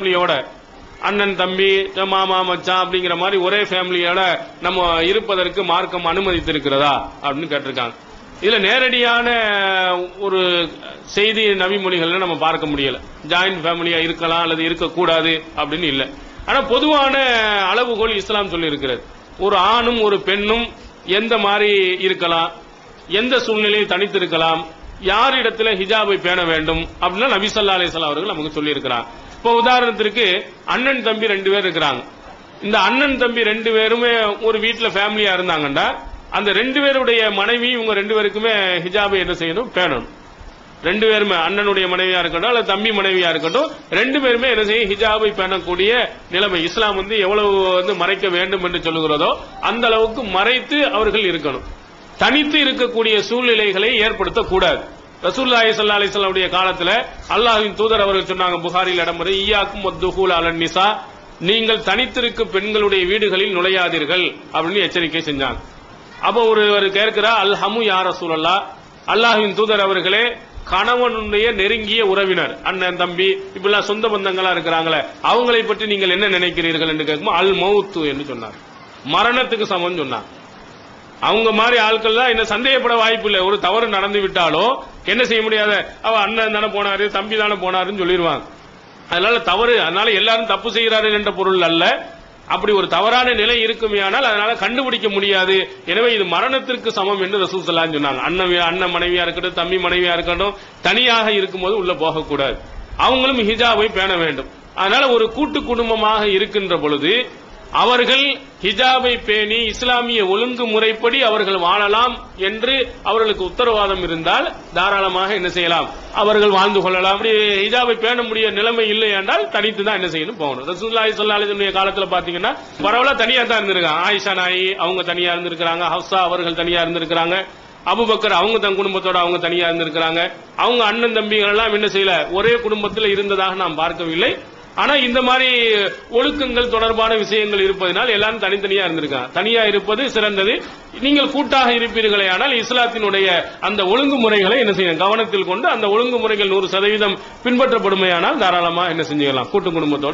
ஃபேமிலியோட அண்ணன் தம்பி மாமா மச்சான் அப்படிங்கிற மாதிரி ஒரே ஃபேமிலியோட நம்ம இருப்பதற்கு மார்க்கம் அனுமதித்திருக்கிறதா அப்படின்னு கேட்டிருக்காங்க. இதுல நேரடியான ஒரு செய்தி நபிமொழிகள்ல நம்ம பார்க்க முடியல. ஜாயிண்ட் ஃபேமிலியா இருக்கலாம் அல்லது இருக்கக்கூடாது அப்படின்னு இல்ல. ஆனா பொதுவான அளவுகோல் இஸ்லாம் சொல்லி இருக்கிறது ஒரு ஆணும் ஒரு பெண்ணும் எந்த மாதிரி இருக்கலாம் எந்த சூழ்நிலையில் தனித்திருக்கலாம் யாரிடத்துல ஹிஜாபை பேண வேண்டும் அப்படின்னா நபிசல்லா அலிஸ்லாம் அவர்கள் நமக்கு சொல்லி இருக்கிறாங்க இப்போ உதாரணத்திற்கு அண்ணன் தம்பி ரெண்டு பேர் இருக்கிறாங்க. இந்த அண்ணன் தம்பி ரெண்டு பேருமே ஒரு வீட்டில் ஃபேமிலியா இருந்தாங்கன்னா அந்த ரெண்டு பேருடைய மனைவி இவங்க ரெண்டு பேருக்குமே ஹிஜாபை என்ன செய்யணும்? பேணணும். ரெண்டு பேருமே அண்ணனுடைய மனைவியா இருக்கட்டும் அல்லது தம்பி மனைவியா இருக்கட்டும் ரெண்டு பேருமே என்ன செய்யும் ஹிஜாபை பேணக்கூடிய நிலைமை. இஸ்லாம் வந்து எவ்வளவு வந்து மறைக்க வேண்டும் என்று சொல்லுகிறதோ அந்த அளவுக்கு மறைத்து அவர்கள் இருக்கணும். தனித்து இருக்கக்கூடிய சூழ்நிலைகளை ஏற்படுத்தக்கூடாது. ரசூல்லாஹி சல்லா அலிஸ்லாவுடைய வஸல்லம் காலத்துல அல்லாஹ்வின் தூதர் அவர்கள் சொன்னாங்க புகாரில் இடம்பெற ஈயாக்கும் வத்துஹூல் அலன் நிசா நீங்கள் தனித்திருக்கும் பெண்களுடைய வீடுகளில் நுழையாதீர்கள் அப்படின்னு எச்சரிக்கை செஞ்சாங்க. அப்ப ஒருவர் கேட்கிறார் அல் ஹமு யார் ரசூலல்லா அல்லாஹின் தூதர் அவர்களே கணவனுடைய நெருங்கிய உறவினர் அண்ணன் தம்பி இப்படிலாம் சொந்த பந்தங்களா இருக்கிறாங்களே அவங்களை பற்றி நீங்கள் என்ன நினைக்கிறீர்கள் என்று கேட்கும் அல் மௌத்து என்று சொன்னார். மரணத்துக்கு சமம் சொன்னார். அவங்க மாதிரி ஆட்கள் தான் என்ன சந்தேகப்பட வாய்ப்பு இல்லை. ஒரு தவறு நடந்து விட்டாலும் என்ன செய்ய முடியாத? அவ அண்ணன் தானே போனாரு தம்பி தானே போனாருன்னு சொல்லிடுவாங்க அதனால தவறு அதனால எல்லாரும் தப்பு செய்கிறாரு என்ற பொருள் அல்ல. அப்படி ஒரு தவறான நிலை இருக்குமே ஆனால் அதனால கண்டுபிடிக்க முடியாது. எனவே இது மரணத்திற்கு சமம் என்று ரசூல் சொன்னாங்க. அண்ணன் அண்ணன் மனைவியா இருக்கட்டும் தம்பி மனைவியா இருக்கட்டும் தனியாக இருக்கும்போது உள்ள போகக்கூடாது. அவங்களும் ஹிஜாவை பேண வேண்டும். அதனால ஒரு கூட்டு குடும்பமாக இருக்கின்ற பொழுது அவர்கள் ஹிஜாபை பேணி இஸ்லாமிய ஒழுங்கு முறைப்படி அவர்கள் வாழலாம் என்று அவர்களுக்கு உத்தரவாதம் இருந்தால் தாராளமாக என்ன செய்யலாம்? அவர்கள் வாழ்ந்து கொள்ளலாம். அப்படி ஹிஜாபை பேண முடிய நிலைமை இல்லை என்றால் தனித்து தான் என்ன செய்யணும் போகணும். ரசூலுல்லாஹி சொல்லாலுடைய காலத்தில் வஸல்லம் பாத்தீங்கன்னா பரவலா தனியா தான் இருந்திருக்காங்க. ஆயிஷா நாயி அவங்க தனியா இருந்திருக்கிறாங்க. ஹப்சா அவர்கள் தனியா இருந்திருக்கிறாங்க. அபுபக்கர் அவங்க தன் குடும்பத்தோட அவங்க தனியா இருந்திருக்கிறாங்க. அவங்க அண்ணன் தம்பிகள் எல்லாம் என்ன செய்யல? ஒரே குடும்பத்தில் இருந்ததாக நாம் பார்க்கவில்லை. ஆனா இந்த மாதிரி ஒழுக்கங்கள் தொடர்பான விஷயங்கள் இருப்பதனால் எல்லாரும் தனித்தனியா இருந்திருக்காங்க. தனியா இருப்பது சிறந்தது. நீங்கள் கூட்டாக இருப்பீர்களே ஆனால் இஸ்லாத்தினுடைய அந்த ஒழுங்குமுறைகளை என்ன செய்யணும்? கவனத்தில் கொண்டு அந்த ஒழுங்குமுறைகள் நூறு சதவீதம் பின்பற்றப்படுமையானால் தாராளமா என்ன செஞ்சுக்கலாம். கூட்டு குடும்பத்தோடு